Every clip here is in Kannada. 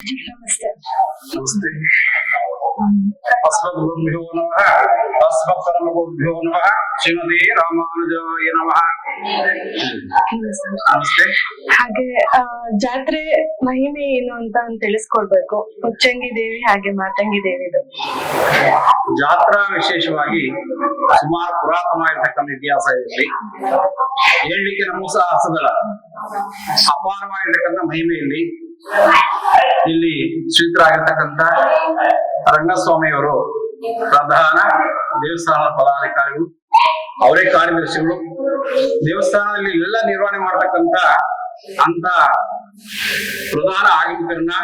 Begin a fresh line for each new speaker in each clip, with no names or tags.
ನಮಸ್ತೆ
ನಮಸ್ತೆ ಅಸ್ಮದ್ಗುರುಭ್ಯೋ ನಮಃ ಅಸ್ಮತ್ಪರಮಗುರುಭ್ಯೋ ನಮಃ ಶ್ರೀಮತಿ ರಾಮಾನುಜಾಯ ನಮಃ ನಮಸ್ತೆ
ಹಾಗೆ ಜಾತ್ರೆ ಮಹಿಮೆ ಏನು ಅಂತ ತಿಳಿಸ್ಕೊಡ್ಬೇಕು. ಉಚ್ಚಂಗಿ ದೇವಿ ಹಾಗೆ ಮಾತಂಗಿ ದೇವಿ
ಜಾತ್ರಾ ವಿಶೇಷವಾಗಿ ಸುಮಾರು ಪುರಾತನವಾಗಿರ್ತಕ್ಕಂಥ ಇತಿಹಾಸ ಇರಲಿ ಹೇಳಲಿಕ್ಕೆ ನಮ್ಮ ಸಹ ಹಸದಳ ಅಪಾರವಾಗಿರ್ತಕ್ಕಂಥ ಮಹಿಮೆಯಲ್ಲಿ ಇಲ್ಲಿ ಶ್ರೀತರಾಗಿರ್ತಕ್ಕಂಥ ರಂಗಸ್ವಾಮಿಯವರು ಪ್ರಧಾನ ದೇವಸ್ಥಾನದ ಪದಾಧಿಕಾರಿಗಳು, ಅವರೇ ಕಾರ್ಯದರ್ಶಿಗಳು. ದೇವಸ್ಥಾನದಲ್ಲಿ ಎಲ್ಲ ನಿರ್ವಹಣೆ ಮಾಡತಕ್ಕಂತ ಅಂತ ಪ್ರಧಾನ ಆಗಮಿಕರನ್ನ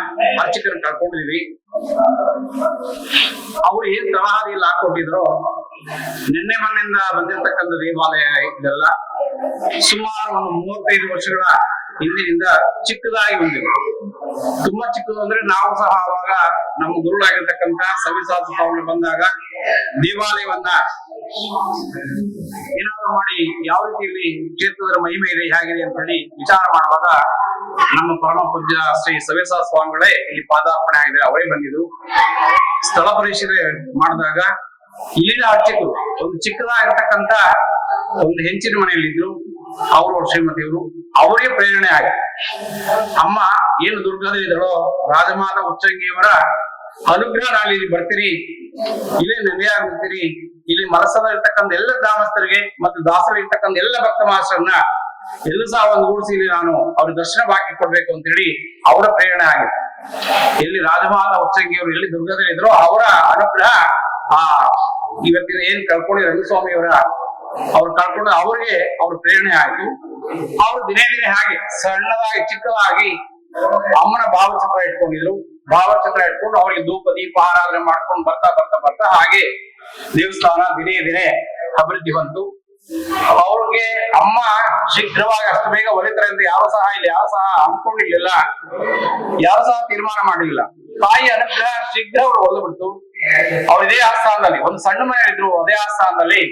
ಅರ್ಚಕರನ್ನ ಕರ್ಕೊಂಡಿದೀವಿ. ಅವ್ರು ಏನ್ ತಳಹದಿಯಲ್ಲಿ ಹಾಕೊಟ್ಟಿದ್ರು, ನಿನ್ನೆ ಮನೆಯಿಂದ ಬಂದಿರತಕ್ಕಂತ ದೇವಾಲಯ ಇದೆಲ್ಲ ಸುಮಾರು ಒಂದು ಮೂವತ್ತೈದು ವರ್ಷಗಳ ಹಿಂದಿನಿಂದ ಚಿಕ್ಕದಾಗಿ ಬಂದಿದೆ. ತುಂಬಾ ಚಿಕ್ಕದು ಅಂದ್ರೆ ನಾವು ಸಹ ಅವಾಗ ನಮ್ಮ ಗುರುಳಾಗಿರ್ತಕ್ಕಂತ ಸ್ವಾಮಿ ಬಂದಾಗ ದೇವಾಲಯವನ್ನ ಏನಾದ್ರು ಮಾಡಿ ಯಾವ ರೀತಿಯಲ್ಲಿ ಕ್ಷೇತ್ರದ ಮಹಿಮೆ ಇದೆ, ಹೇಗಿದೆ ಅಂತ ಹೇಳಿ ವಿಚಾರ ಮಾಡುವಾಗ ನಮ್ಮ ಪರಮ ಪೂಜ್ಯ ಶ್ರೀ ಸವೇಸ ಸ್ವಾಮಿಗಳೇ ಇಲ್ಲಿ ಪಾದಾರ್ಪಣೆ ಆಗಿದೆ, ಅವರೇ ಬಂದಿದ್ರು ಸ್ಥಳ ಪರಿಶೀಲನೆ ಮಾಡಿದಾಗ ಇಲ್ಲಿನ ಅರ್ಚಕರು ಒಂದು ಚಿಕ್ಕದಾಗಿರ್ತಕ್ಕಂತ ಒಂದು ಹೆಂಚಿನ ಮನೆಯಲ್ಲಿದ್ರು ಅವರು ಶ್ರೀಮತಿಯವರು ಅವರಿಗೆ ಪ್ರೇರಣೆ ಆಗಿ. ಅಮ್ಮ ಏನು ದುರ್ಗದಲ್ಲಿದ್ದಳೋ ರಾಜಮಾತ ಉಚ್ಚಂಗಿಯವರ ಅನುಗ್ರಹ ಇಲ್ಲಿ ಬರ್ತೀರಿ. ಇಲ್ಲಿ ನೆಲೆಯಾಗಿರ್ತೀರಿ ಇಲ್ಲಿ ಮನಸ್ಸದ ಇರ್ತಕ್ಕಂಥ ಎಲ್ಲ ಗ್ರಾಮಸ್ಥರಿಗೆ ಮತ್ತು ದಾಸರ ಇರ್ತಕ್ಕಂಥ ಎಲ್ಲ ಭಕ್ತ ಮಾಸ್ಟರ್ನ ಎಲ್ಲೂ ಸಹ ಒಂದು ಗೂಡಿಸಿ ನಾನು ಅವ್ರ ದರ್ಶನ ಬಾಕಿ ಕೊಡ್ಬೇಕು ಅಂತ ಹೇಳಿ ಅವರ ಪ್ರೇರಣೆ ಆಗಿದೆ. ಎಲ್ಲಿ ರಾಜಮಾತ ಉಚ್ಚಂಗಿಯವರು ಎಲ್ಲಿ ದುರ್ಗದಲ್ಲಿ ಇದ್ರು ಅವರ ಅನುಗ್ರಹ, ಆ, ಇವತ್ತಿನ ಏನ್ ರಂಗಸ್ವಾಮಿ ರಂಗಸ್ವಾಮಿಯವರ, ಅವ್ರು ಕಳ್ಕೊಂಡು ಅವ್ರಿಗೆ ಅವ್ರ ಪ್ರೇರಣೆ ಆಯ್ತು. ಅವ್ರು ದಿನೇ ದಿನೇ ಹಾಗೆ ಸಣ್ಣದಾಗಿ ಚಿಕ್ಕದಾಗಿ ಅಮ್ಮನ ಭಾವಚಿತ್ರ ಇಟ್ಕೊಂಡಿದ್ರು. ಭಾವಚಿತ್ರ ಇಟ್ಕೊಂಡು ಅವ್ರಿಗೆ ಧೂಪ, ದೀಪ ಆರಾಧನೆ ಮಾಡ್ಕೊಂಡು ಬರ್ತಾ ಬರ್ತಾ ಬರ್ತಾ ಹಾಗೆ ದೇವಸ್ಥಾನ ದಿನೇ ದಿನೇ ಅಭಿವೃದ್ಧಿ ಬಂತು. ಅವ್ರಿಗೆ ಅಮ್ಮ ಶೀಘ್ರವಾಗಿ ಅಷ್ಟು ಬೇಗ ಒಲಿತಾರೆ ಅಂತ ಯಾವ ಸಹ ಇಲ್ಲಿ, ಯಾವ ಸಹ ಅನ್ಕೊಂಡಿರ್ಲಿಲ್ಲ. ಯಾವ ಸಹ ತೀರ್ಮಾನ ಮಾಡಲಿಲ್ಲ. ತಾಯಿ ಅನುಗ್ರಹ ಶೀಘ್ರ ಅವ್ರು ಒಲ್ಬಿಡ್ತು ಅವ್ರು ಇದೇ ಆಸ್ಥಾನದಲ್ಲಿ, ಒಂದು ಸಣ್ಣ ಮನೆ ಇದ್ರು ಅದೇ ಆಸ್ಥಾನದಲ್ಲಿ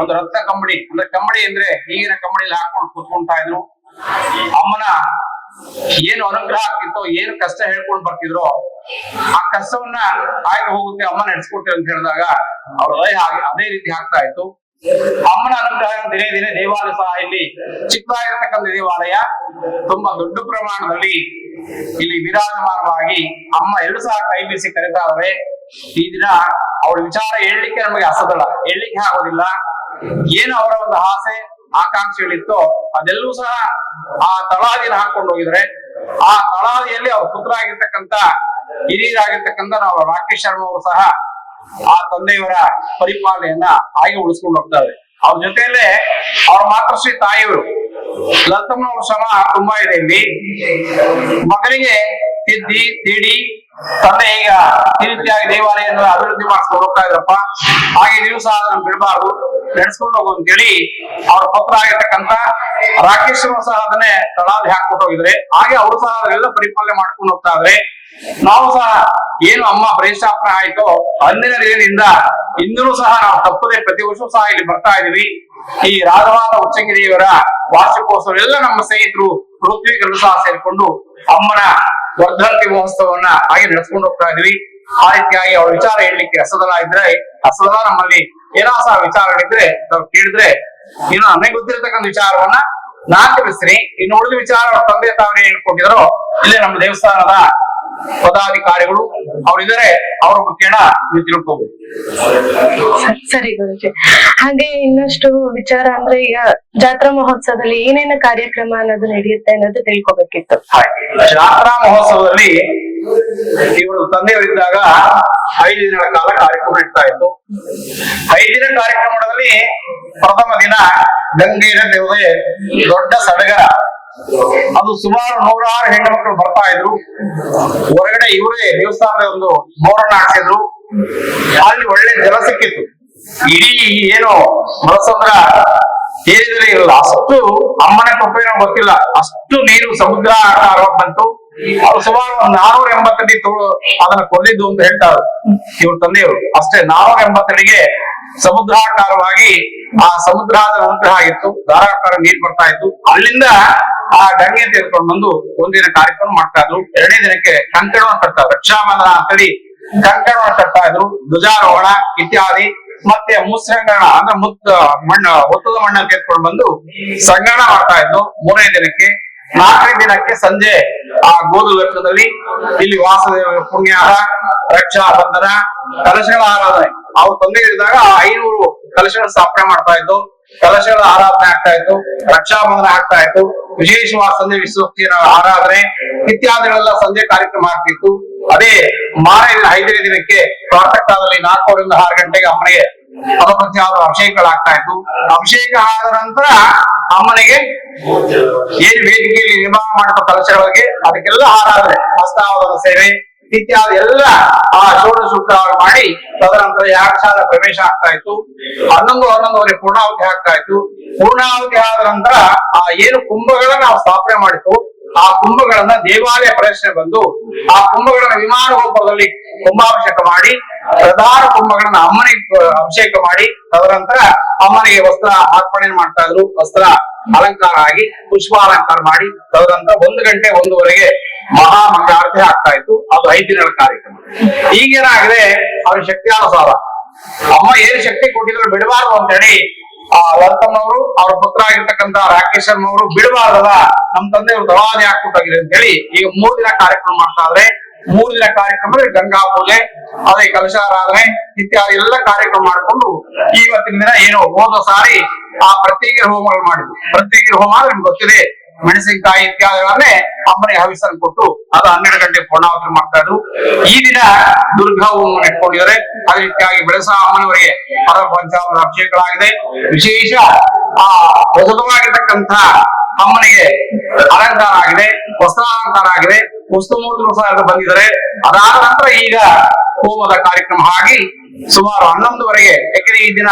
ಒಂದು ರತ್ನ ಕಂಬಳಿ, ಅಂದ್ರೆ ಕಂಬಳಿ ಅಂದ್ರೆ ಈಗಿನ ಕಂಬಳಿಯಲ್ಲಿ ಹಾಕೊಂಡು ಕೂತ್ಕೊಂತಾ ಇದ್ರು. ಅಮ್ಮನ ಏನು ಅನುಗ್ರಹ ಆಗ್ತಿತ್ತೋ, ಏನು ಕಷ್ಟ ಹೇಳ್ಕೊಂಡು ಬರ್ತಿದ್ರು, ಆ ಕಷ್ಟವನ್ನ ಆಯ್ತು ಹೋಗುತ್ತೆ ಅಮ್ಮ ನಡೆಸ್ಕೊಡ್ತೇವೆ ಅಂತ ಹೇಳಿದಾಗ ಅವ್ರ ಲಯ ಅದೇ ರೀತಿ ಆಗ್ತಾ ಇತ್ತು. ಅಮ್ಮನ ಅನುಗ್ರಹ ದಿನೇ ದಿನೇ ದೇವಾಲಯ ಸಹ ಇಲ್ಲಿ ಚಿಕ್ಕದಾಗಿರ್ತಕ್ಕಂಥ ದೇವಾಲಯ, ತುಂಬಾ ದೊಡ್ಡ ಪ್ರಮಾಣದಲ್ಲಿ ಇಲ್ಲಿ ವಿರಾಜಮಾನವಾಗಿ ಅಮ್ಮ ಎರಡು ಸಹ ಕೈ ಬೀಸಿ ಕರೀತಾ ಇದ್ರೆ. ಈ ದಿನ ಅವಳ ವಿಚಾರ ಹೇಳಲಿಕ್ಕೆ ನಮಗೆ ಅಸದಲ್ಲ ಹೇಳಲಿಕ್ಕೆ ಆಗೋದಿಲ್ಲ. ಏನು ಅವರ ಒಂದು ಆಸೆ ಆಕಾಂಕ್ಷೆಗಳಿತ್ತೋ ಅದೆಲ್ಲವೂ ಸಹ ಆ ತಳಾದಿನ ಹಾಕೊಂಡು ಹೋಗಿದ್ರೆ, ಆ ತಳಾದಿಯಲ್ಲಿ ಅವ್ರ ಪುತ್ರ ಆಗಿರ್ತಕ್ಕಂತ ಹಿರಿಯರಾಗಿರ್ತಕ್ಕಂಥ ನಾವು ರಾಕೇಶ್ ಶರ್ಮ ಅವರು ಸಹ ಆ ತಂದೆಯವರ ಪರಿಪಾಲನೆಯನ್ನ ಹಾಗೆ ಉಳಿಸ್ಕೊಂಡು ಹೋಗ್ತಾರೆ. ಅವ್ರ ಜೊತೆಯಲ್ಲೇ ಅವ್ರ ಮಾತೃಶ್ರೀ ತಾಯಿಯವರು ಲಲಿತಮ್ಮನವ್ರ ಶ್ರಮ ತುಂಬಾ ಇದೆ ಇಲ್ಲಿ. ಮಗನಿಗೆ ತಿದ್ದಿ, ತಿಡಿ, ತಂದೆ ಈಗ ಈ ರೀತಿಯಾಗಿ ದೇವಾಲಯ ಅಭಿವೃದ್ಧಿ ಮಾಡಿಸ್ಕೊಂಡು ಹೋಗ್ತಾ ಇದ್ರಪ್ಪ ಹಾಗೆ ನೀವು ಸಹ ಅದನ್ನ ಬಿಡಬಾರ್ದು. ನಡೆಸ್ಕೊಂಡು ಹೋಗು ಅಂತೇಳಿ ಅವ್ರ ಪತ್ರ ಆಗಿರ್ತಕ್ಕಂತ ರಾಕೇಶ್ ಸಹ ಅದನ್ನೇ ತಳಾದಿ ಹಾಕ್ಬಿಟ್ಟು ಹೋಗಿದ್ರೆ. ಹಾಗೆ ಅವರು ಸಹ ಅದೆಲ್ಲ ಪರಿಪಾಲನೆ ಮಾಡ್ಕೊಂಡು ಹೋಗ್ತಾ ಇದ್ರೆ. ನಾವು ಸಹ ಏನು ಅಮ್ಮ ಪ್ರತಿಷ್ಠಾಪನೆ ಆಯ್ತೋ ಅಂದಿನ ದಿನದಿಂದ ಇಂದೂ ಸಹ ನಾವು ತಪ್ಪದೆ ಪ್ರತಿ ವರ್ಷ ಸಹ ಇಲ್ಲಿ ಬರ್ತಾ ಇದೀವಿ. ಈ ರಾಘವಾದ ಉಚ್ಚಂಗಿರಿಯವರ ವಾರ್ಷಿಕೋತ್ಸವ ಎಲ್ಲ ನಮ್ಮ ಸ್ನೇಹಿತರು ಪೃಥ್ವಿಗಳು ಸಹ ಸೇರಿಕೊಂಡು ಅಮ್ಮನ ವರ್ಧಂತಿ ಮಹೋತ್ಸವವನ್ನ ಹಾಗೆ ನಡೆಸ್ಕೊಂಡು ಹೋಗ್ತಾ ಇದೀವಿ. ಆ ರೀತಿಯಾಗಿ ಅವ್ರ ವಿಚಾರ ಹೇಳಲಿಕ್ಕೆ ಅಸದಲ ಇದ್ರೆ ಅಸದಲ ನಮ್ಮಲ್ಲಿ ಏನೋ ಸಹ ವಿಚಾರಗಳಿದ್ರೆ ನಾವು ಕೇಳಿದ್ರೆ ಇನ್ನು ನನಗೆ ಗೊತ್ತಿರತಕ್ಕಂಥ ವಿಚಾರವನ್ನ ನಾನ್ ತಿಳಿಸ್ತೀನಿ. ಇನ್ನು ಉಳಿದ ವಿಚಾರ ತಂದೆ ತಾವೇ ಹೇಳ್ಕೊಟ್ಟಿದ್ರು. ಇಲ್ಲೇ ನಮ್ಮ ದೇವಸ್ಥಾನದ ಪದಾಧಿಕಾರಿಗಳು ಅವರಿದ್ದಾರೆ ಅವ್ರ ಮುಖೇನ ನೀವು ತಿಳ್ಕೋಬಹುದು
ಸರಿ ಗುರುಜಿ. ಹಾಗೆ ಇನ್ನಷ್ಟು ವಿಚಾರ ಅಂದ್ರೆ ಈಗ ಜಾತ್ರಾ ಮಹೋತ್ಸವದಲ್ಲಿ ಏನೇನು ಕಾರ್ಯಕ್ರಮ ಅನ್ನೋದು ನಡೆಯುತ್ತೆ ಅನ್ನೋದು ತಿಳ್ಕೊಬೇಕಿತ್ತು.
ಜಾತ್ರಾ ಮಹೋತ್ಸವದಲ್ಲಿ ಇವರು ತಂದೆಯವರಿದ್ದಾಗ ಐದು ದಿನಗಳ ಕಾಲ ಕಾರ್ಯಕ್ರಮ ಇಡ್ತಾ ಇತ್ತು. ಐದು ದಿನ ಕಾರ್ಯಕ್ರಮದಲ್ಲಿ ಪ್ರಥಮ ದಿನ ಗಂಗೆಯ ದೇವತೆ ದೊಡ್ಡ ಸಡಗರ. ಅದು ಸುಮಾರು ನೂರಾರು ಹೆಣ್ಣು ಬರ್ತಾ ಇದ್ರು. ಹೊರಗಡೆ ಇವರೇ ದೇವಸ್ಥಾನದ ಒಂದು ಬೋರನ್ನ ಹಾಕಿದ್ರು ಅಲ್ಲಿ ಒಳ್ಳೆ ಜಲ ಸಿಕ್ಕಿತ್ತು. ಇಡೀ ಏನು ಮರಸಂದ್ರ ಏರಿದರೆ ಇರಲ್ಲ. ಅಷ್ಟು ಅಮ್ಮನ ಕೃಪೆ ಗೊತ್ತಿಲ್ಲ. ಅಷ್ಟು ನೀರು ಸಮುದ್ರ ಆಕಾರವಾಗಿ ಬಂತು. ಅವ್ರು ಸುಮಾರು ನಾನೂರ ಎಂಬತ್ತಡಿ ತೋಳು ಅದನ್ನ ಕೊಲ್ಲಿದ್ದು ಅಂತ ಹೇಳ್ತಾರೆ. ಇವ್ರ ತಂದೆಯವರು. ಅಷ್ಟೇ, ನಾನೂರ ಎಂಬತ್ತಡಿಗೆ ಸಮುದ್ರಾಕಾರವಾಗಿ ಆ ಸಮುದ್ರದ ಉಂಟಾಗಿತ್ತು ಆಗಿತ್ತು. ಧಾರಾಕಾರ ನೀರ್ ಬರ್ತಾ ಇತ್ತು. ಅಲ್ಲಿಂದ ಆ ಗಂಗೆ ತೆಗೆದುಕೊಂಡು ಬಂದು ಒಂದಿನ ಕಾರ್ಯಕ್ರಮ ಮಾಡ್ತಾ ಇದ್ರು. ಎರಡನೇ ದಿನಕ್ಕೆ ಕಂಕಣವನ್ನು ಕಟ್ತಾ ಇದ್ರು ರಕ್ಷಾಬಂಧನ ಅಂತೇಳಿ ಕಂಕಣವನ್ನು ಕಟ್ತಾ ಇದ್ರು. ಧ್ವಜಾರೋಹಣ ಇತ್ಯಾದಿ. ಮತ್ತೆ ಮೂಸಂಗಣ ಅಂದ್ರೆ ಮುತ್ತ ಮಣ್ಣ, ಒತ್ತದ ಮಣ್ಣ ತೆಗೆದುಕೊಂಡು ಬಂದು ಸಂಗಣ ಮಾಡ್ತಾ ಇದ್ರು. ಮೂರನೇ ದಿನಕ್ಕೆ ನಾಲ್ಕನೇ ದಿನಕ್ಕೆ ಸಂಜೆ ಆ ಗೋದು ಲೆಕ್ಕದಲ್ಲಿ ಇಲ್ಲಿ ವಾಸದೇವ ಪುಣ್ಯಾಹ ರಕ್ಷಾ ಬಂಧನ, ಕಲಶಗಳ ಆರಾಧನೆ. ಅವ್ರು ತೊಂದರೆ ಇದ್ದಾಗ ಐನೂರು ಕಲಶಗಳ ಸ್ಥಾಪನೆ ಮಾಡ್ತಾ ಇದ್ದು, ಕಲಶಗಳ ಆರಾಧನೆ ಆಗ್ತಾ ಇತ್ತು ರಕ್ಷಾ ಬಂಧನ ಆಗ್ತಾ ಇತ್ತು ವಿಶೇಷವಾದ ಸಂಜೆ ವಿಶ್ವಕ್ತಿಯ ಆರಾಧನೆ ಇತ್ಯಾದಿಗಳೆಲ್ಲ ಸಂಜೆ ಕಾರ್ಯಕ್ರಮ ಆಗ್ತಿತ್ತು. ಅದೇ ಮಾರ ದಿನ ಐದನೇ ದಿನಕ್ಕೆ ಪ್ರಾತಃ ಕಾಲದಲ್ಲಿ ನಾಲ್ಕೂರಿಂದ ಆರು ಗಂಟೆಗೆ ಅಮ್ಮನಿಗೆ ಅಲೋಪತ್ಯಾದ ಅಭಿಷೇಕಗಳಾಗ್ತಾ ಇತ್ತು ಅಭಿಷೇಕ ಆದ ನಂತರ ಅಮ್ಮನಿಗೆ ಏನ್ ವೇದಿಕೆಯಲ್ಲಿ ನಿರ್ಮಾಣ ಮಾಡಿದ ಕಲಶಗಳಿಗೆ ಅದಕ್ಕೆಲ್ಲ ಆರಾಧನೆ ಹಸ್ತಾವಧನ ಸೇವೆ, ಇತ್ಯಾದಿ ಎಲ್ಲ ಆ ಷೋಡ ಶುಕ್ರವಾರ ಮಾಡಿ ತದನಂತರ ಯಾಗಶಾಲ ಪ್ರವೇಶ ಆಗ್ತಾ ಇತ್ತು. ಹನ್ನೊಂದು ಹನ್ನೊಂದುವರೆ ಪೂರ್ಣಾವಧಿ ಆಗ್ತಾ ಇತ್ತು. ಪೂರ್ಣಾವಧಿ ಆದ ನಂತರ ಆ ಏನು ಕುಂಭಗಳನ್ನ ನಾವು ಸ್ಥಾಪನೆ ಮಾಡಿತ್ತು ಆ ಕುಂಭಗಳನ್ನ ದೇವಾಲಯ ಪ್ರದರ್ಶನ ಬಂದು ಆ ಕುಂಭಗಳನ್ನ ವಿಮಾನ ಗೋಪುರದಲ್ಲಿ ಕುಂಭಾಭಿಷೇಕ ಮಾಡಿ, ಪ್ರಧಾನ ಕುಂಭಗಳನ್ನ ಅಮ್ಮನಿಗೆ ಅಭಿಷೇಕ ಮಾಡಿ, ತದನಂತರ ಅಮ್ಮನಿಗೆ ವಸ್ತ್ರ ಅರ್ಪಣೆ ಮಾಡ್ತಾ ಇದ್ರು. ವಸ್ತ್ರ ಅಲಂಕಾರ ಆಗಿ, ಪುಷ್ಪಾಲಂಕಾರ ಮಾಡಿ, ತದನಂತರ ಒಂದು ಗಂಟೆ ಒಂದೂವರೆಗೆ ಮಹಾ ಮಂಗಳಾರತಿ ಆಗ್ತಾ ಇತ್ತು. ಅದು ಐದು ದಿನಗಳ ಕಾರ್ಯಕ್ರಮ. ಈಗೇನಾಗಿದೆ ಅವ್ರ ಶಕ್ತಿಯಾನುಸಾರ ಅಮ್ಮ ಏನ್ ಶಕ್ತಿ ಕೊಟ್ಟಿದ್ರು ಬಿಡಬಾರ್ದು ಅಂತ ಹೇಳಿ ಆ ಲಲಿತಮ್ಮನವರು ಅವ್ರ ಪುತ್ರ ಆಗಿರ್ತಕ್ಕಂತ ರಾಕೇಶ್ ಶರ್ಮ ಅವರು ಬಿಡಬಾರ್ದಲ್ಲ. ನಮ್ ತಂದೆಯವರು ದವಾದಿ ಹಾಕ್ಬಿಟ್ಟಾಗಿದೆ ಅಂತ ಹೇಳಿ ಈಗ ಮೂರ್ ದಿನ ಕಾರ್ಯಕ್ರಮ ಮಾಡ್ತಾ ಇದ್ರೆ. ಮೂರ್ ದಿನ ಕಾರ್ಯಕ್ರಮ ಗಂಗಾ ಪೂಜೆ, ಅದೇ ಕಲಶಾರಾಧನೆ ಇತ್ಯಾದಿ ಎಲ್ಲ ಕಾರ್ಯಕ್ರಮ ಮಾಡಿಕೊಂಡು ಇವತ್ತಿನ ದಿನ ಏನು ಹೋದ ಸಾರಿ ಆ ಪ್ರತ್ಯೇಕ ಹೋಮಗಳು ಮಾಡಿದ್ರು ಪ್ರತ್ಯೇಕ ಹೋಮ ನಿಮ್ಗೆ ಗೊತ್ತಿದೆ. ಮೆಣಸಿನಕಾಯಿ ಇತ್ಯಾದಿಗಳನ್ನೇ ಅಮ್ಮನಿಗೆ ಹವಿಸನ್ನು ಕೊಟ್ಟು ಅದು ಹನ್ನೆರಡು ಗಂಟೆ ಪೂರ್ಣಾವತಿ ಮಾಡ್ತಾ ಇದ್ರು. ಈ ದಿನ ದುರ್ಗಾ ಹೋಮ ಇಟ್ಕೊಂಡಿದ್ದಾರೆ. ಅದೇ ರೀತಿಯಾಗಿ ಬೆಳಸ ಅಮ್ಮನವರಿಗೆ ಪರ ಪಂಚಾಮೃತ ಅಭಿಷೇಕಗಳಾಗಿದೆ. ವಿಶೇಷ, ಆ ಹೊಸದವಾಗಿರ್ತಕ್ಕಂಥ ಅಮ್ಮನಿಗೆ ಅಲಂಕಾರ ಆಗಿದೆ, ವಸ್ತ್ರಾಲಂಕಾರ ಆಗಿದೆ. ವಸ್ತುಮೂರ್ತಿಗಳು ಸಹ ಬಂದಿದ್ದಾರೆ. ಅದಾದ ನಂತರ ಈಗ ಹೋಮದ ಕಾರ್ಯಕ್ರಮ ಆಗಿ ಸುಮಾರು ಹನ್ನೊಂದುವರೆಗೆ ಯಾಕೆಂದ್ರೆ ಈ ದಿನ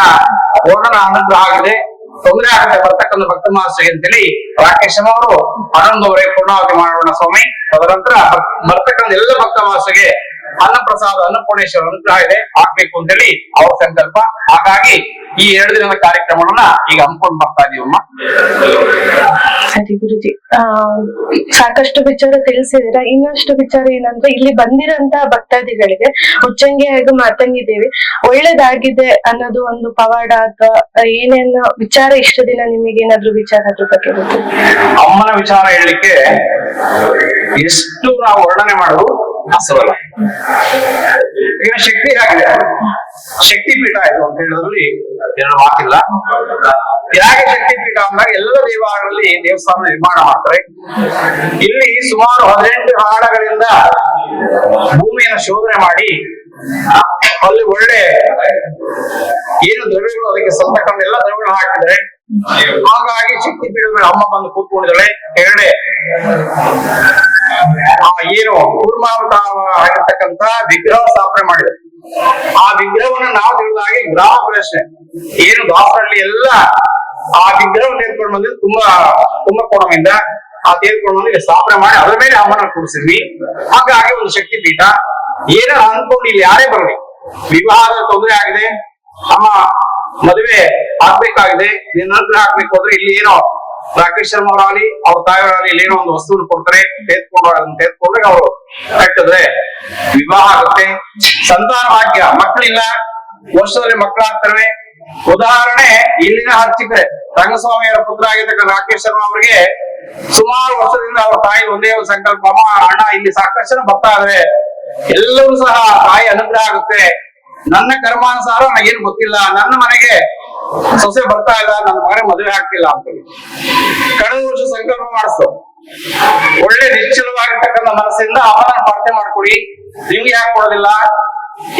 ವರ್ಣನ ಅನುಗ್ರಹ ಆಗಿದೆ. ತೊಂದರೆ ಆಗದೆ ಬರ್ತಕ್ಕಂಥ ಭಕ್ತ ಮಾಸ್ಟರ್ಗೆ ಅಂತೇಳಿ ರಾಕೇಶ್ ಅವರು ಹನ್ನೊಂದುವರೆ ಪೂರ್ಣವಾಗಿ ಮಾಡೋಣ ಸ್ವಾಮಿ. ತದನಂತರ ಬರ್ತಕ್ಕಂಥ ಎಲ್ಲ ಭಕ್ತ ಮಾಸ್ಟರ್ಗೆ ಅನ್ನಪ್ರಸಾದ ಅನ್ನಪೂರ್ಣೇಶ್ವರ ಅನುಗ್ರಹ ಇದೆ. ಆಗ್ಬೇಕು ಅಂತೇಳಿ ಅವ್ರ ಸಂಕಲ್ಪ. ಹಾಗಾಗಿ ಈ ಎರಡು ದಿನದ ಕಾರ್ಯಕ್ರಮವನ್ನ ಈಗ ಹಮ್ಮಿಕೊಂಡು ಬರ್ತಾ ಇದೀವಮ್ಮ
ಸರಿ ಗುರುಜಿ ಆ ಸಾಕಷ್ಟು ವಿಚಾರ ತಿಳಿಸಿದೀರ ಇನ್ನಷ್ಟು ವಿಚಾರ ಏನಂದ್ರೆ ಇಲ್ಲಿ ಬಂದಿರಂತ ಭಕ್ತಾದಿಗಳಿಗೆ ಉಚ್ಚಂಗಿ ಹಾಗೂ ಮಾತಂಗಿ ದೇವಿ ಒಳ್ಳೇದಾಗಿದೆ ಅನ್ನೋದು ಒಂದು ಪವಾಡ ಅಥವಾ ಏನೇನು ವಿಚಾರ ಇಷ್ಟು ದಿನ ನಿಮಗೆ ಏನಾದ್ರು ವಿಚಾರ ಅದ್ರ ಬಗ್ಗೆ
ಅಮ್ಮನ ವಿಚಾರ ಹೇಳಲಿಕ್ಕೆ ಎಷ್ಟು ನಾವು ವರ್ಣನೆ ಮಾಡೋದು? ಅಸವಲ್ಲ ಈಗ ಶಕ್ತಿ ಹೇಗಿದೆ? ಶಕ್ತಿ ಪೀಠ ಇದು ಅಂತ ಹೇಳಿದ್ರಲ್ಲಿ ಎರಡು ಮಾತಿಲ್ಲ. ಹೇಗೆ ಶಕ್ತಿ ಪೀಠ ಅಂದಾಗ ಎಲ್ಲ ದೇವಾಲಯಗಳಲ್ಲಿ ದೇವಸ್ಥಾನ ನಿರ್ಮಾಣ ಮಾಡ್ತಾರೆ. ಇಲ್ಲಿ ಸುಮಾರು ಹದಿನೆಂಟು ಹಾಡಗಳಿಂದ ಭೂಮಿಯನ್ನು ಶೋಧನೆ ಮಾಡಿ ಅಲ್ಲಿ ಒಳ್ಳೆ ಏನು ದ್ರವ್ಯಗಳು ಅದಕ್ಕೆ ಸಂತಕ್ಕಂಥ ಎಲ್ಲ ದ್ರವ್ಯಗಳು ಹಾಕಿದ್ದಾರೆ. ಹಾಗಾಗಿ ಶಕ್ತಿ ಪೀಠದ ಅಮ್ಮ ಬಂದು ಕೂತ್ಕೊಂಡಿದ್ದಾಳೆ. ಎರಡೇ ಏನು ಕೂರ್ಮಾವತಾರ ಆಗಿರ್ತಕ್ಕಂತ ವಿಗ್ರಹ ಸ್ಥಾಪನೆ ಮಾಡಿದೆ. ಆ ವಿಗ್ರಹವನ್ನ ನಾವು ತಿಳಿದಾಗೆ ಗ್ರಾಮ ಪ್ರಶ್ನೆ ಏನು ದಾಸರಲ್ಲಿ ಎಲ್ಲ ಆ ವಿಗ್ರಹ ತೆಗೆದುಕೊಂಡು ಬಂದಿದ್ದು ತುಂಬಾ ಕುಂಭಕೋಣದಿಂದ ಆ ತೆಗೆದುಕೊಂಡು ಬಂದು ಸ್ಥಾಪನೆ ಮಾಡಿ ಅದರ ಮೇಲೆ ಅಮ್ಮನ ಕೂಡಿಸಿದ್ವಿ ಹಾಗಾಗಿ ಒಂದು ಶಕ್ತಿ ಪೀಠ ಏನೋ ಅನ್ಕೊಂಡು ಇಲ್ಲಿ ಯಾರೇ ಬರಲಿ, ವಿವಾಹದ ತೊಂದರೆ ಆಗಿದೆ, ಅಮ್ಮ ಮದುವೆ ಆಗ್ಬೇಕಾಗಿದೆ ನಿನ್ನ ನಂತರ ಆಗ್ಬೇಕು ಅಂದ್ರೆ ಇಲ್ಲಿ ಏನೋ ರಾಕೇಶ್ ಶರ್ಮಾ ಅವರಾಗಲಿ, ಅವ್ರ ತಾಯಿಯವರಾಗಲಿ ಇಲ್ಲಿ ಏನೋ ಒಂದು ವಸ್ತುವನ್ನು ಕೊಡ್ತಾರೆ ತೆಗೆದುಕೊಂಡು ಅದನ್ನು ತೆಗೆದುಕೊಂಡ್ರೆ ಅವರು ಕಟ್ಟಿದ್ರೆ ವಿವಾಹ ಆಗುತ್ತೆ. ಸಂತಾನ ಭಾಗ್ಯ, ಮಕ್ಕಳಿಲ್ಲ, ವರ್ಷದಲ್ಲಿ ಮಕ್ಕಳಾಗ್ತವೆ ಉದಾಹರಣೆ, ಇಲ್ಲಿನ ಅರ್ಚಕರೇ ರಂಗಸ್ವಾಮಿಯವರ ಪುತ್ರ ಆಗಿರ್ತಕ್ಕಂಥ ರಾಕೇಶ್ ಶರ್ಮಾ ಅವರಿಗೆ ಸುಮಾರು ವರ್ಷದಿಂದ ಅವರ ತಾಯಿ ಒಂದೇ ಒಂದು ಸಂಕಲ್ಪ, ಅಮ್ಮ, ಅಣ್ಣ, ಇಲ್ಲಿ ಸಾಕಷ್ಟು ಬರ್ತಾ ಇದ್ರೆ ಎಲ್ಲರೂ ಸಹ ತಾಯಿ ಅನುಗ್ರಹ ಆಗುತ್ತೆ. ನನ್ನ ಕರ್ಮಾನುಸಾರ ನನಗೇನು ಗೊತ್ತಿಲ್ಲ. ನನ್ನ ಮನೆಗೆ ಸೊಸೆ ಬರ್ತಾ ಇಲ್ಲ, ನನ್ನ ಮಗನ ಮದುವೆ ಆಗ್ತಿಲ್ಲ ಅಂತ ಕಳೆದ ವರ್ಷ ಸಂಕಲ್ಪ ಮಾಡಿಸ್ತು. ಒಳ್ಳೆ ನಿಶ್ಚಲವಾಗಿರ್ತಕ್ಕಂಥ ಮನಸ್ಸಿಂದ ಅವನ ಪ್ರಾರ್ಥನೆ ಮಾಡ್ಕೊಡಿ. ನಿಮ್ಗೆ ಯಾಕೆ ಕೊಡೋದಿಲ್ಲ?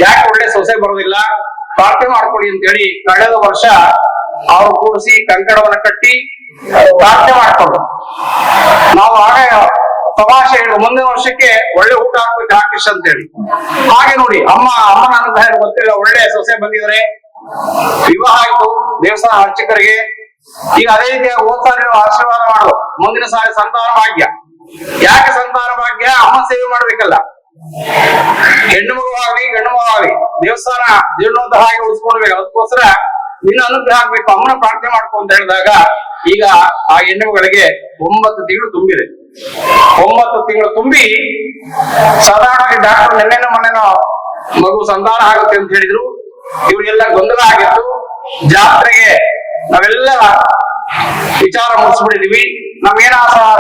ಯಾಕೆ ಒಳ್ಳೆ ಸೊಸೆ ಬರೋದಿಲ್ಲ? ಪ್ರಾರ್ಥನೆ ಮಾಡ್ಕೊಡಿ ಅಂತೇಳಿ ಕಳೆದ ವರ್ಷ ಅವ್ರು ಕೂಡಿಸಿ ಕಂಕಣವನ್ನ ಕಟ್ಟಿ ಪ್ರಾರ್ಥನೆ ಮಾಡ್ಕೊಂಡು ನಾವು ಆಗ ತಮಾಷೆ ಹೇಳಿದ ಮುಂದಿನ ವರ್ಷಕ್ಕೆ ಒಳ್ಳೆ ಊಟ ಹಾಕ್ಬೇಕು ರಾಕೇಶ್ ಅಂತ ಹೇಳಿ ಹಾಗೆ ನೋಡಿ, ಅಮ್ಮ ಅಮ್ಮನ ಅಂತ ಹೇಳಿ ಗೊತ್ತಿಲ್ಲ, ಒಳ್ಳೆ ಸೊಸೆ ಬಂದಿದ್ರೆ. ವಿವಾಹ ಆಯ್ತು, ದೇವಸ್ಥಾನ ಅರ್ಚಕರಿಗೆ. ಈಗ ಅದೇ ರೀತಿ ಓದ್ತಾರೆ ಆಶೀರ್ವಾದ ಮಾಡು. ಮುಂದಿನ ಸಾರಿ ಸಂತಾನ ಭಾಗ್ಯ. ಯಾಕೆ ಸಂತಾನ ಭಾಗ್ಯ? ಅಮ್ಮ ಸೇವೆ ಮಾಡ್ಬೇಕಲ್ಲ. ಹೆಣ್ಣು ಮಗುವಾಗ್ಲಿ ಗಂಡು ಮಗುವಾಗ್ಲಿ ದೇವಸ್ಥಾನ ಜೀರ್ಣೋದ್ಧ ಹಾಗೆ ಉಳಿಸ್ಕೊಳ್ಬೇಕು. ಅದಕ್ಕೋಸ್ಕರ ನಿನ್ನ ಅನುಗ್ರಹ ಆಗ್ಬೇಕು, ಅಮ್ಮನ ಪ್ರಾರ್ಥನೆ ಮಾಡ್ಕೊ ಅಂತ ಹೇಳಿದಾಗ, ಈಗ ಆ ಹೆಣ್ಣುಗಳಿಗೆ ಒಂಬತ್ತು ತಿಂಗಳು ತುಂಬಿದೆ. ಒಂಬತ್ತು ತಿಂಗಳು ತುಂಬಿ ಸಾಧಾರಣವಾಗಿ ಡಾಕ್ಟರ್ ನೆನ್ನೆನೋ ಮೊನ್ನೆನೋ ಮಗು ಸಂತಾನ ಆಗುತ್ತೆ ಅಂತ ಹೇಳಿದ್ರು. ಇವರಿಗೆಲ್ಲ ಗೊಂದಲ ಆಗಿತ್ತು. ಜಾತ್ರೆಗೆ ನಾವೆಲ್ಲ ವಿಚಾರ ಮುಗಿಸ್ಬಿಟ್ಟಿದೀವಿ. ನಮ್ಗೇನ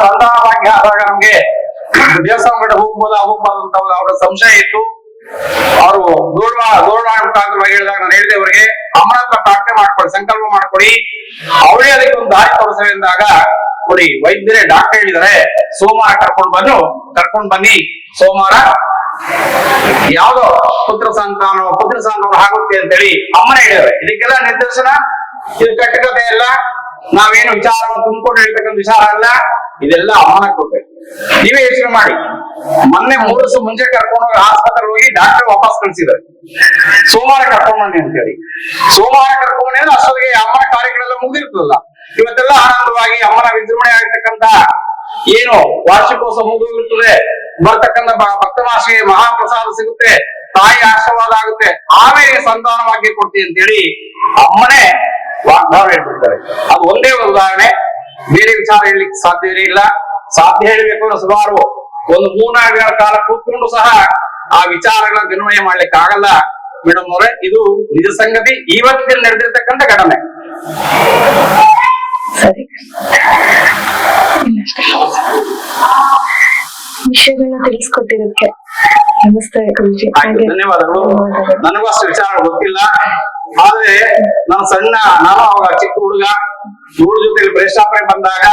ಸಂತಾನ ಭಾಗ್ಯ ಆದಾಗ ನಮ್ಗೆ ದೇವಸ್ಥಾನ ಹೋಗ್ಬೋದಾ ಹೋಗ್ಬಾರ್ದು ಅಂತ ಅವರ ಸಂಶಯ ಇತ್ತು. ಅವರು ದೂರ ದೂರವಾಣಿ ಮುಖಾಂತರವಾಗಿ ಹೇಳಿದಾಗ ನಾನು ಹೇಳಿದೆ ಅವರಿಗೆ ಅಮರಂತ ಪ್ರಾರ್ಥನೆ ಮಾಡ್ಕೊಡಿ ಸಂಕಲ್ಪ ಮಾಡ್ಕೊಡಿ ಅವರೇ ಅದಕ್ಕೆ ಒಂದು ದಾರಿ ತೋರಿಸ್ತಾರೆ ಎಂದಾಗ, ನೋಡಿ, ವೈದ್ಯರೇ ಡಾಕ್ಟರ್ ಹೇಳಿದರೆ ಸೋಮವಾರ ಕರ್ಕೊಂಡು ಬಂದು ಕರ್ಕೊಂಡು ಬನ್ನಿ, ಸೋಮವಾರ. ಯಾವುದೋ ಪುತ್ರ ಸಂತಾನ ಪುತ್ರ ಸಂತಾನ ಆಗುತ್ತೆ ಅಂತೇಳಿ ಅಮ್ಮನ ಹೇಳಿದ್ದಾರೆ. ಇದಕ್ಕೆಲ್ಲ ನಿರ್ದೇಶನ, ಇದು ಕಟ್ಟಕತೆ ಇಲ್ಲ ನಾವೇನು ವಿಚಾರವನ್ನು ತುಂಬಿಕೊಂಡು ಹೇಳ್ತಕ್ಕಂಥ ವಿಚಾರ ಅಲ್ಲ. ಇದೆಲ್ಲ ಅಮ್ಮನ ಕೊಡ್ಬೇಕು ನೀವೇ ಯೋಚನೆ ಮಾಡಿ. ಮೊನ್ನೆ ಮೂರು ದಿವಸ ಮುಂಚೆ ಕರ್ಕೊಂಡು ಹೋಗಿ ಆಸ್ಪತ್ರೆ ಹೋಗಿ ಡಾಕ್ಟರ್ ವಾಪಸ್ ಕಳಿಸಿದ್ದಾರೆ. ಸೋಮವಾರ ಕರ್ಕೊಂಡ್ ಬನ್ನಿ ಅಂತೇಳಿ. ಸೋಮವಾರ ಕರ್ಕೊಂಡ್ ಬಂದ್ರೆ ಅಷ್ಟೊತ್ತಿಗೆ ಅಮ್ಮನ ಕಾರ್ಯಗಳೆಲ್ಲ ಮುಗಿದಿರ್ತದಲ್ಲ. ಇವತ್ತೆಲ್ಲ ಆನಂದವಾಗಿ ಅಮ್ಮನ ವಿಜೃಂಭಣೆ ಆಗಿರ್ತಕ್ಕಂತ ಏನು ವಾರ್ಷಿಕೋತ್ಸವ ಮುಗಿದಿರುತ್ತದೆ ಬರ್ತಕ್ಕಂಥ ಭಕ್ತ ಭಕ್ತಮಾಸಿಗೆ ಮಹಾಪ್ರಸಾದ ಸಿಗುತ್ತೆ. ತಾಯಿ ಆಶೀರ್ವಾದ ಆಗುತ್ತೆ. ಆಮೇಲೆ ಸಂತಾನವಾಗಿ ಕೊಡ್ತೀನಿ ಅಂತೇಳಿ ಅಮ್ಮನೇ ವಾಗ್ದಾನ ಹೇಳ್ಬಿಡ್ತಾರೆ. ಅದು ಒಂದು ಉದಾಹರಣೆ. ಬೇರೆ ವಿಚಾರ ಹೇಳಲಿಕ್ಕೆ ಸಾಧ್ಯವೇ ಇಲ್ಲ. ಸಾಧ್ಯ ಹೇಳಬೇಕು ಅಂದ್ರೆ ಸುಮಾರು ಒಂದು ಮೂರ್ನಾಲ್ಕು ಕಾಲ ಕೂತ್ಕೊಂಡು ಸಹ ಆ ವಿಚಾರಗಳ ವಿನಿಮಯ ಮಾಡ್ಲಿಕ್ಕೆ ಆಗಲ್ಲ ಮೇಡಮ್ ಅವರೇ ಇದು ನಿಜ ಸಂಗತಿ. ಇವತ್ತಿನ ನಡೆದಿರ್ತಕ್ಕಂಥ ಘಟನೆ.
ವಿಷಯಗಳನ್ನ ನಮಸ್ತೆ
ಧನ್ಯವಾದಗಳು. ನನಗೂ ಅಷ್ಟು ವಿಚಾರ ಗೊತ್ತಿಲ್ಲ. ಆದ್ರೆ ನಾನು ಸಣ್ಣ ನಾನು ಅವಾಗ ಚಿಕ್ಕ ಹುಡುಗ ಇವಳ ಜೊತೆ ಪ್ರೇಕ್ಷಾಪನೆ ಬಂದಾಗ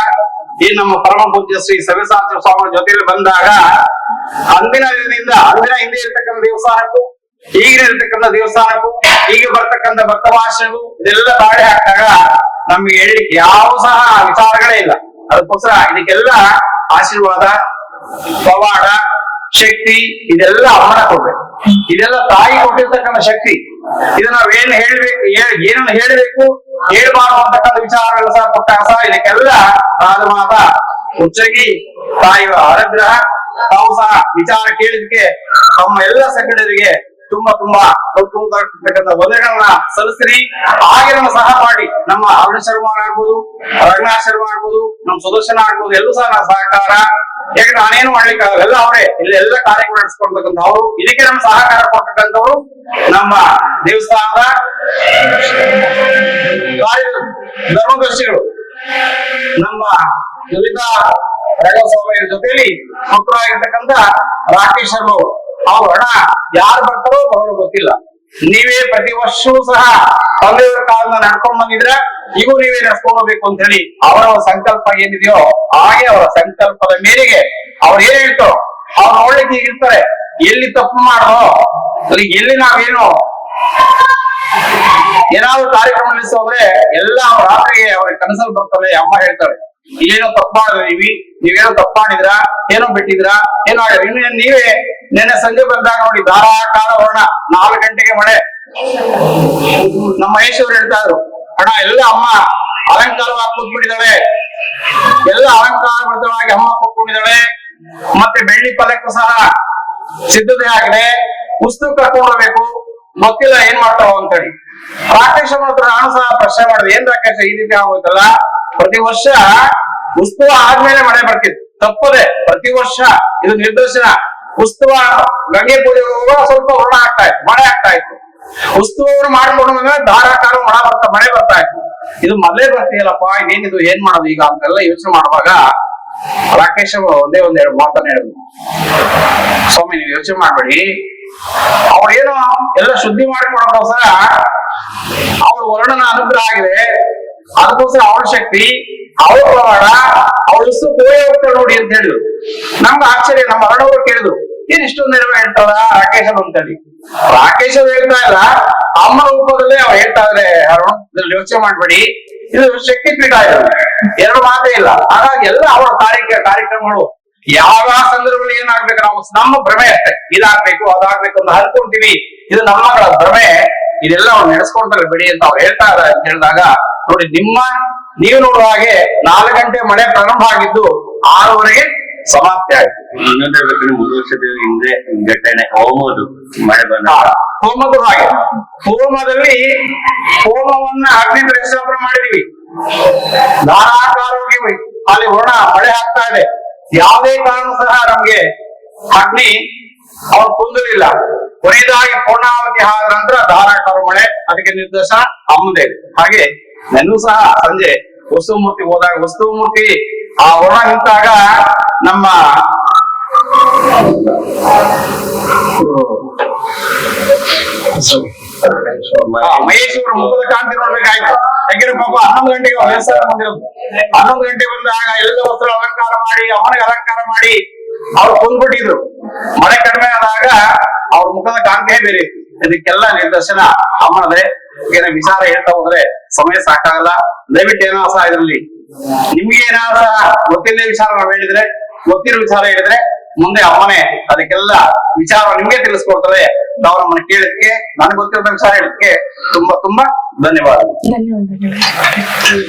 ಈ ನಮ್ಮ ಪರಮ ಪೂಜ್ಯ ಶ್ರೀ ಸವಿಸಾಚ ಸ್ವಾಮಿ ಜೊತೆಯಲ್ಲಿ ಬಂದಾಗ ಅಂದಿನ ದಿನದಿಂದ, ಅಂದಿನ ಹಿಂದೆ ಇರ್ತಕ್ಕಂಥ ದೇವಸ್ಥಾನಕ್ಕೂ, ಈಗಿನ ಇರ್ತಕ್ಕಂಥ ದೇವಸ್ಥಾನಕ್ಕೂ ಈಗ ಬರ್ತಕ್ಕಂಥ ಭಕ್ತ ಇದೆಲ್ಲ ಬಾಡಿ ಹಾಕಿದಾಗ ನಮ್ಗೆ ಹೇಳಲಿಕ್ಕೆ ಯಾವ ಸಹ ವಿಚಾರಗಳೇ ಇಲ್ಲ. ಅದಕ್ಕೋಸ್ಕರ ಇದಕ್ಕೆಲ್ಲ ಆಶೀರ್ವಾದ, ಪವಾಡ, ಶಕ್ತಿ, ಇದೆಲ್ಲ ಅಮ್ಮನ ಕೊಡ್ಬೇಕು. ಇದೆಲ್ಲ ತಾಯಿ ಕೊಟ್ಟಿರ್ತಕ್ಕಂಥ ಶಕ್ತಿ. ಇದು ನಾವೇನ್ ಹೇಳ್ಬೇಕು ಏನನ್ನು ಹೇಳಬೇಕು? ಹೇಳ್ಬಾರ್ದು ಅಂತಕ್ಕಂಥ ವಿಚಾರಗಳು ಸಹ ಕೊಟ್ಟಾಗ ಸಹ ಇದಕ್ಕೆಲ್ಲ ರಾಜಮಾತ ಉಚ್ಚಗಿ ತಾಯಿಯ ಅನುಗ್ರಹ ತಾವು ಸಹ ವಿಚಾರ ಕೇಳಿದಕ್ಕೆ ತಮ್ಮ ಎಲ್ಲ ಸಂಘಟನೆಗೆ ತುಂಬಾ ತುಂಬಾ ಹೃತ್ಪೂರ್ವಕವಾಗಿರ್ತಕ್ಕಂಥ ವಂದನೆಗಳನ್ನ ಸಲ್ಲಿಸ್ರಿ. ಹಾಗೆ ನಮ್ಮ ಸಹಪಾಠಿ, ನಮ್ಮ ಅರುಣ ಶರ್ಮ ಆಗ್ಬೋದು, ರಘುನಾಥ್ ಶರ್ಮ ಆಗ್ಬೋದು, ನಮ್ಮ ಸುದರ್ಶನ ಆಗ್ಬೋದು, ಎಲ್ಲೂ ಸಹ ನನ್ನ ಸಹಕಾರ ಯಾಕಂದ್ರೆ ನಾನೇನು ಮಾಡ್ಲಿಕ್ಕೆ ಆಗಲ್ಲ ಎಲ್ಲ ಅವರೇ. ಇಲ್ಲಿ ಎಲ್ಲ ಕಾರ್ಯಗಳು ನಡೆಸ್ಕೊಡ್ತಕ್ಕಂಥವ್ರು ಇದಕ್ಕೆ ನಮ್ಮ ಸಹಕಾರ ಕೊಟ್ಟಂತವ್ರು ನಮ್ಮ ದೇವಸ್ಥಾನದ ಧರ್ಮದರ್ಶಿಗಳು. ನಮ್ಮ ಲಲಿತಾ ರಂಗಸ್ವಾಮಿಯ ಜೊತೆಲಿ ಪುತ್ರರಾಗಿರ್ತಕ್ಕಂಥ ರಾಕೇಶ್ ಅವರು ಅವ್ರ ಹಣ ಯಾರು ಬರ್ತಾರೋ ಬರೋರು ಗೊತ್ತಿಲ್ಲ. ನೀವೇ ಪ್ರತಿ ವರ್ಷವೂ ಸಹ ತಂದೆಯವರ ಕಾಲದಿಂದ ನಡ್ಕೊಂಡ್ ಬಂದಿದ್ರೆ ಇವು ನೀವೇ ನಡ್ಕೊಂಡು ಹೋಗ್ಬೇಕು ಅಂತ ಹೇಳಿ ಅವರ ಸಂಕಲ್ಪ ಏನಿದೆಯೋ ಹಾಗೆ ಅವರ ಸಂಕಲ್ಪದ ಮೇರೆಗೆ ಅವ್ರು ಏನ್ ಹೇಳ್ತಾರೋ ಅವ್ರು ನೋಡ್ಲಿಕ್ಕೆ ಹೀಗಿರ್ತಾರೆ. ಎಲ್ಲಿ ತಪ್ಪು ಮಾಡೋ ಎಲ್ಲಿ ನಾವೇನು ಏನಾದ್ರು ಕಾರ್ಯಕ್ರಮ ನಡೆಸೋದ್ರೆ ಎಲ್ಲ ಅವ್ರ ರಾತ್ರಿಗೆ ಅವ್ರಿಗೆ ಕನಸಲ್ಲಿ ಬರ್ತವೆ, ಅಮ್ಮ ಹೇಳ್ತಾಳೆ ಇಲ್ಲೇನೋ ತಪ್ಪು ಮಾಡಿದ್ವಿ, ನೀವೇನೋ ತಪ್ಪು ಮಾಡಿದ್ರ, ಏನೋ ಬಿಟ್ಟಿದ್ರ, ಏನೋ ಇನ್ನು ನೀವೇ ನೆನ್ನೆ ಸಂಜೆ ಬಂದಾಗ ನೋಡಿ ಧಾರಾಕಾರ ವರ್ಣ ನಾಲ್ಕು ಗಂಟೆಗೆ ಮಳೆ. ನಮ್ಮ ಮಹೇಶ್ವರ ಹೇಳ್ತಾ ಇದ್ರು, ಅಣ್ಣ, ಎಲ್ಲ ಅಮ್ಮ ಅಲಂಕಾರವಾಗಿ ಕೂತ್ಬಿಟ್ಟಿದ್ದಾಳೆ ಎಲ್ಲ ಅಲಂಕಾರ ಬದ್ಧವಾಗಿ ಅಮ್ಮ ಕೂತ್ಕೊಂಡಿದ್ದಾಳೆ ಮತ್ತೆ ಬೆಳ್ಳಿ ಪದಕ್ಕೂ ಸಹ ಸಿದ್ಧತೆ ಆಗಿದೆ. ಪುಸ್ತಕ ಕರ್ಕೊಂಡ್ಬೇಕು ಗೊತ್ತಿಲ್ಲ ಏನ್ ಮಾಡ್ತಾವ ಅಂತೇಳಿ. ರಾಕೇಶ್ ಹತ್ರ ನಾನು ಸಹ ಪ್ರಶ್ನೆ ಮಾಡಿದೆ, ಏನ್ ರಾಕೇಶ್, ಈ ರೀತಿ ಆಗೋಯ್ತಲ್ಲ? ಪ್ರತಿ ವರ್ಷ ಉತ್ಸವ ಆದ್ಮೇಲೆ ಮಳೆ ಬರ್ತಿತ್ತು. ತಪ್ಪದೆ ಪ್ರತಿ ವರ್ಷ ಇದು ನಿರ್ದೇಶನ. ಉತ್ಸವ ಗಂಗೆ ಪೂಜೆ ಸ್ವಲ್ಪ ವರ್ಣ ಆಗ್ತಾ ಇತ್ತು, ಮಳೆ ಆಗ್ತಾ ಇತ್ತು. ಉತ್ಸವವನ್ನು ಮಾಡ್ಕೊಂಡು ಧಾರಾಕಾರ ಮಳೆ ಬರ್ತಾ ಮಳೆ ಬರ್ತಾ ಇತ್ತು. ಇದು ಮೊದಲೇ ಬರ್ತೀಯಲ್ಲಪ್ಪ ಏನಿದು ಏನ್ ಮಾಡೋದು ಈಗ ಅಂತೆಲ್ಲ ಯೋಚನೆ ಮಾಡುವಾಗ ರಾಕೇಶ್ ಅವರು ಒಂದೇ ಒಂದ್ ಎರಡು ಮಾತನ್ನ ಹೇಳಿದ್ರು. ಸ್ವಾಮಿ, ನೀವು ಯೋಚನೆ ಮಾಡ್ಬೇಡಿ. ಅವ್ರೇನೋ ಎಲ್ಲ ಶುದ್ಧಿ ಮಾಡಿಕೊಡೋಕೋಸ್ಕರ ಅವಳ ವರ್ಣನ ಅನುಗ್ರಹ ಆಗಿದೆ. ಅದಕ್ಕೋಸ್ಕರ ಅವಳ ಶಕ್ತಿ ಅವಳ ಅವಳ ಹೋಗ್ತಾಳೆ ನೋಡಿ ಅಂತ ಹೇಳಿದ್ರು. ನಮ್ಗೆ ಆಶ್ಚರ್ಯ, ನಮ್ಮ ಅರಣವರು ಕೇಳಿದ್ರು, ಏನ್ ಇಷ್ಟೊಂದು ನೆರವು ಹೇಳ್ತಾರ ರಾಕೇಶ್ ಅವ್ರು? ಅಂತೇಳಿ. ರಾಕೇಶ್ ಹೇಳ್ತಾ ಇಲ್ಲ. ಅಮ್ಮ ರೂಪದಲ್ಲೇ ಅವ್ರು ಹೇಳ್ತಾ ಇದ್ರೆ, ಅರುಣ್, ಇದ್ರಲ್ಲಿ ಯೋಚನೆ ಮಾಡ್ಬೇಡಿ. ಇದು ಶಕ್ತಿ ಪೀಠ ಇಲ್ಲ ಎರಡು ಮಾತೇ ಇಲ್ಲ. ಹಾಗಾಗಿ ಎಲ್ಲ ಅವರ ಕಾರ್ಯ ಕಾರ್ಯಕ್ರಮಗಳು ಯಾವ ಸಂದರ್ಭದಲ್ಲಿ ಏನಾಗ್ಬೇಕು ನಾವು, ನಮ್ಮ ಭ್ರಮೆ ಅಷ್ಟೇ. ಇದಾಗ್ಬೇಕು, ಅದಾಗ್ಬೇಕು ಅಂತ ಅನ್ಕೊಂತೀವಿ ಇದು ನಮ್ಮಗಳ ಭ್ರಮೆ. ಇದೆಲ್ಲ ಅವ್ರು ನಡೆಸ್ಕೊಂತಾರೆ ಬಿಡಿ ಅಂತ ಅವ್ರು ಹೇಳ್ತಾ ಇದ್ದಾರೆ ಅಂತ ಹೇಳಿದಾಗ ನೋಡಿ ನಿಮ್ಮ ನೀವು ನೋಡುವ ಹಾಗೆ ನಾಲ್ಕು ಗಂಟೆ ಮಳೆ ಪ್ರಾರಂಭ ಆಗಿದ್ದು ಆರೂವರೆಗೆ ಸಮಾಪ್ತಿ ಆಯ್ತು.
ಇನ್ನೊಂದು ಹೇಳ್ಬೇಕಂದ್ರೆ ಮೂರು ವರ್ಷದ ಹಿಂದೆ ಘಟನೆ ಹೋಮದು ಮಳೆ ಬಂದ
ಹೋಮದು ಹಾಗೆ. ಹೋಮದಲ್ಲಿ ಹೋಮವನ್ನ ಅಗ್ನಿ ಪ್ರಕ್ಷಾಪನ ಮಾಡಿದೀವಿ. ಧಾರಾಕಾರವಾಗಿ ಅಲ್ಲಿ ವರ್ಣ ಮಳೆ ಆಗ್ತಾ ಇದೆ. ಯಾವುದೇ ಕಾರಣ ಸಹ ನಮ್ಗೆ ಅಗ್ನಿ ಅವ್ರು ಕುಂದಲಿಲ್ಲ ಕೊನೆಯದಾಗಿ ಪೂರ್ಣಾವತಿ ಆದ ನಂತರ ಧಾರಾಕಾರ ಮಳೆ, ಅದಕ್ಕೆ ನಿರ್ದೇಶ ಅಮ್ಮದೇವಿ ಹಾಗೆ ನೆನ್ನು ಸಹ ಸಂಜೆ ವಸ್ತುಮೂರ್ತಿ ಹೋದಾಗ ವಸ್ತುಮೂರ್ತಿ, ಆ ಹೊರ ನಿಂತಾಗ ನಮ್ಮ ಮೈಸೂರು ಮುಖದ ಕಾಂತಿ ನೋಡ್ಬೇಕಾಯ್ತು. ಯಾಕೆಂದ್ರೆ ಪಾಪ ಹನ್ನೊಂದು ಗಂಟೆಗೆ ದೇವಸ್ಥಾನ ಬಂದಿರೋದು. ಹನ್ನೊಂದು ಗಂಟೆ ಬಂದಾಗ ಎಲ್ಲ ವಸ್ತ್ರ ಅಲಂಕಾರ ಮಾಡಿ, ಅವನಿಗೆ ಅಲಂಕಾರ ಮಾಡಿ, ಅವ್ರು ಕೊಂದ್ಬಿಟ್ಟಿದ್ರು ಮಳೆ ಕಡಿಮೆ ಆದಾಗ ಅವ್ರ ಮುಖದ ಕಾಂತಿಯೇ ಬೇರೆ. ಇದಕ್ಕೆಲ್ಲ ನಿದರ್ಶನ ಅಮ್ಮನದೇ ಏನ ವಿಚಾರ ಹೇಳ್ತಾ ಹೋದ್ರೆ ಸಮಯ ಸಾಕಾಗಲ್ಲ. ದಯವಿಟ್ಟು ಏನೋ ಸಹ ಇದರಲ್ಲಿ. ನಿಮ್ಗೆ ಏನಾದ್ರು ಸಹ ವಿಚಾರ ನಾವು ಹೇಳಿದ್ರೆ, ಗೊತ್ತಿರೋ ವಿಚಾರ ಹೇಳಿದ್ರೆ ಮುಂದೆ ಅಮ್ಮನೇ ಅದಕ್ಕೆಲ್ಲ ವಿಚಾರ ನಿಮ್ಗೆ ತಿಳಿಸ್ಕೊಡ್ತಾರೆ. ನಾವು ನಮ್ಮನ್ನ ಕೇಳಿದ್ಕೆ ನನಗೆ ಗೊತ್ತಿರೋ ವಿಚಾರ ಹೇಳಿದ್ಕೆ ತುಂಬಾ ತುಂಬಾ ಧನ್ಯವಾದ
ಧನ್ಯವಾದಗಳು.